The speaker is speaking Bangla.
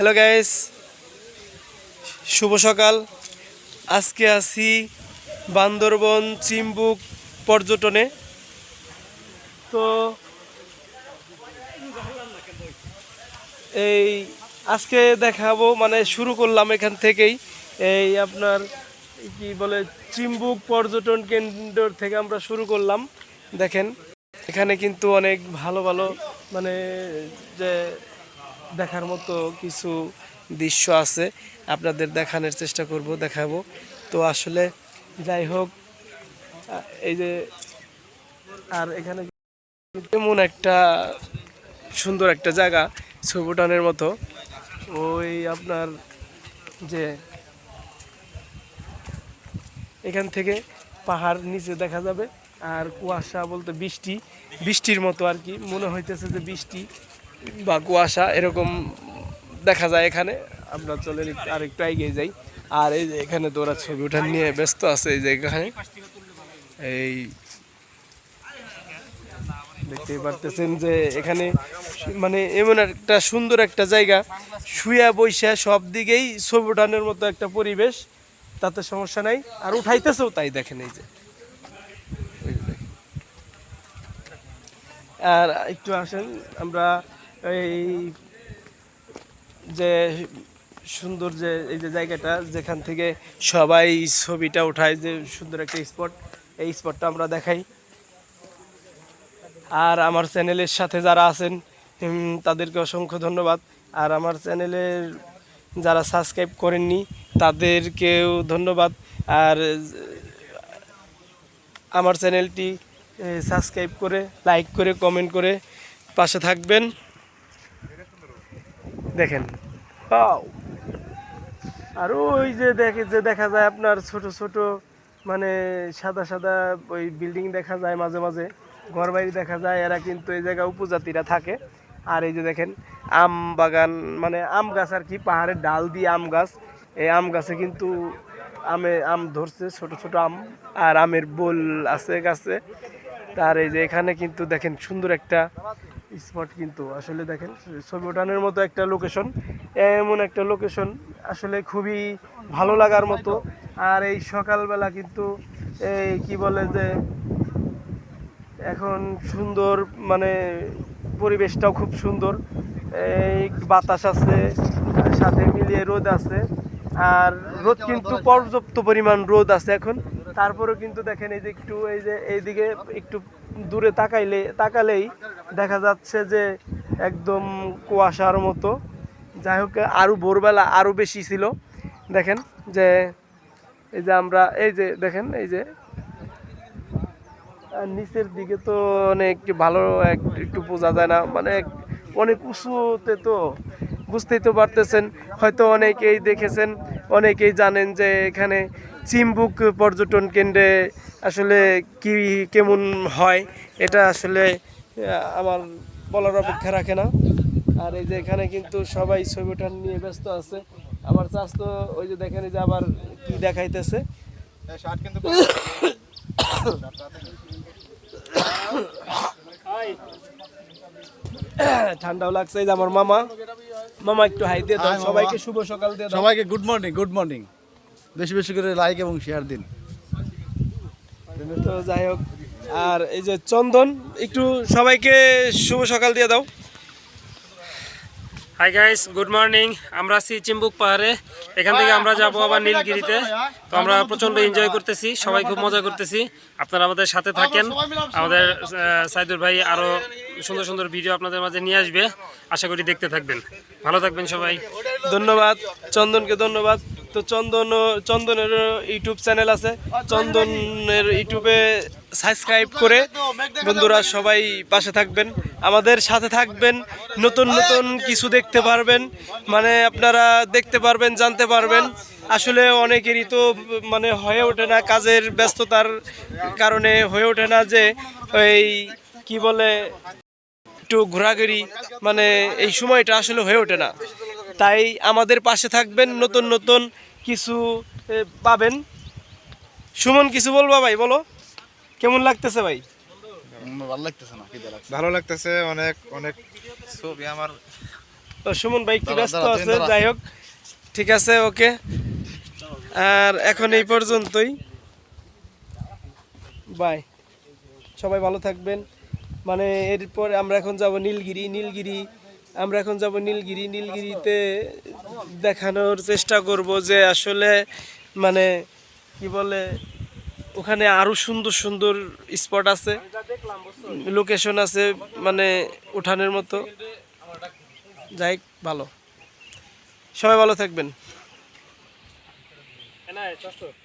হ্যালো গাইস শুভ সকাল। আজকে আছি বান্দরবন চিম্বুক পর্যটনে। তো এই আজকে দেখাবো মানে শুরু করলাম এখান থেকেই। এই আপনার কি বলে, চিম্বুক পর্যটন কেন্দ্র থেকে আমরা শুরু করলাম। দেখেন, এখানে কিন্তু অনেক ভালো ভালো মানে যে দেখার মতো কিছু দৃশ্য আছে। আপনাদের দেখানোর চেষ্টা করব, দেখাবো। তো আসলে যাই হোক এই যে, আর এখানে তেমন একটা সুন্দর একটা জায়গা ছবিটানের মতো। ওই আপনার যে, এখান থেকে পাহাড় নিচে দেখা যাবে। আর কুয়াশা বলতে বৃষ্টি, বৃষ্টির মতো আর কি। মনে হইতেছে যে বৃষ্টি। বা কুয়াশা, এরকম দেখা যায় এখানে। আমরা চলে আর একটু এগিয়ে যাই। আর এই যে এখানে ওরা ছবি ওঠান নিয়ে ব্যস্ত আছে এই যে এখানে। এই দেখতেই পারতেছেন যে এখানে মানে এমন একটা সুন্দর একটা জায়গা। শুয়া বৈশা সব দিকেই ছবি ওঠানোর মতো একটা পরিবেশ। তাতে সমস্যা নাই। আর উঠাইতেছেও তাই দেখেন এই যে। আর একটু আসেন, আমরা এই যে সুন্দর যে, এই যে জায়গাটা, যেখান থেকে সবাই ছবিটা উঠায়, যে সুন্দর একটা স্পট, এই স্পটটা আমরা দেখাই। আর আমার চ্যানেলের সাথে যারা আছেন তাদেরকে অসংখ্য ধন্যবাদ। আর আমার চ্যানেলের যারা সাবস্ক্রাইব করেননি, তাদেরকেও ধন্যবাদ। আর আমার চ্যানেলটি সাবস্ক্রাইব করে, লাইক করে, কমেন্ট করে পাশে থাকবেন। দেখেন। Wow! আর ওই যে দেখে, যে দেখা যায় আপনার ছোট ছোট মানে সাদা সাদা ওই বিল্ডিং দেখা যায় মাঝে মাঝে। ঘর বাড়ি দেখা যায়, এরা কিন্তু এই জায়গায় উপজাতিরা থাকে। আর এই যে দেখেন, আম বাগান মানে আম গাছ আর কি, পাহাড়ের ডাল দিয়ে আম গাছ। এই আম গাছে কিন্তু আমে, আম ধরছে, ছোট ছোট আম। আর আমের বোল আছে গাছে। তার এই যে এখানে কিন্তু দেখেন সুন্দর একটা স্পট কিন্তু, আসলে দেখেন, ছবি ওঠানোর মতো একটা লোকেশন এমন একটা লোকেশন আসলে খুবই ভালো লাগার মতো। আর এই সকালবেলা কিন্তু, এই কি বলে যে, এখন সুন্দর মানে পরিবেশটাও খুব সুন্দর। এই বাতাস আছে, সাথে মিলিয়ে রোদ আছে। আর রোদ কিন্তু পর্যাপ্ত পরিমাণ রোদ আছে এখন। তারপরেও কিন্তু দেখেন, এই যে একটু, এই যে এইদিকে একটু দূরে তাকাইলে, তাকালেই দেখা যাচ্ছে যে একদম কুয়াশার মতো। যাই হোক আরও ভোরবেলা আরও বেশি ছিল। দেখেন যে এই যে আমরা, এই যে দেখেন, এই যে। নিচের দিকে তো অনেক ভালো এক- একটু বোঝা যায় না মানে অনেক উঁচুতে তো বুঝতেই তো পারতেছেন। হয়তো অনেকেই দেখেছেন, অনেকেই জানেন যে এখানে চিম্বুক পর্যটন কেন্দ্রে আসলে কি কেমন হয়, এটা আসলে আমার বলার অপেক্ষা রাখে না। আর এই যে এখানে কিন্তু সবাই ছবি ওঠান নিয়ে ব্যস্ত আছে। আমার চাষ তো ওই যে দেখেন যে আবার কি দেখাইতেছে। ঠান্ডাও লাগছে যে আমার মামা। মামা একটু হাই দিয়ে দাও সবাইকে শুভ সকাল দিয়ে দাও সবাইকে গুড মর্নিং গুড মর্নিং বেশি বেশি করে লাইক এবং শেয়ার দিন। তো যাই হোক আর এই যে চন্দন একটু সবাইকে শুভ সকাল দিয়ে দাও। হাই গাইস গুড মর্নিং আমরা আছি চিম্বুক পাহাড়ে। এখান থেকে আমরা যাব আবার নীলগিরিতে। তো আমরা প্রচণ্ড এনজয় করতেছি সবাই খুব মজা করতেছি। আপনারা আমাদের সাথে থাকেন। আমাদের সাইদুর ভাই আরও সুন্দর সুন্দর ভিডিও আপনাদের মাঝে নিয়ে আসবে। আশা করি দেখতে থাকবেন। ভালো থাকবেন সবাই। ধন্যবাদ। চন্দনকে ধন্যবাদ। তো চন্দন চন্দনের ইউটিউব চ্যানেল আছে। চন্দনের ইউটিউবে সাবস্ক্রাইব করে বন্ধুরা সবাই পাশে থাকবেন, আমাদের সাথে থাকবেন, নতুন নতুন কিছু দেখতে পারবেন মানে আপনারা দেখতে পারবেন, জানতে পারবেন। আসলে অনেকেরই তো মানে হয়ে ওঠে না কাজের ব্যস্ততার কারণে হয়ে ওঠে না যে এই, কি বলে, একটু ঘোরাঘুরি মানে এই সময়টা আসলে হয়ে ওঠে না। তাই আমাদের পাশে থাকবেন, নতুন নতুন কিছু পাবেন। সুমন, কিছু বলবা ভাই, বলো। কেমন লাগতেছে ভাই? ভালো লাগতেছে না ভালো লাগতেছে অনেক অনেক ছবি আমার। ও, সুমন ভাই দাঁড়া, ব্যস্ত আছে যাই হোক ঠিক আছে ওকে। আর এখন এই পর্যন্তই। বাই। সবাই ভালো থাকবেন। মানে এরপর আমরা এখন যাব নীলগিরি নীলগিরি আমরা এখন যাব নীলগিরি নীলগিরিতে দেখানোর চেষ্টা করব যে আসলে মানে কি বলে ওখানে আরও সুন্দর সুন্দর স্পট আছে। লোকেশন আছে মানে উঠানের মতো। যাই ভালো। সবাই ভালো থাকবেন।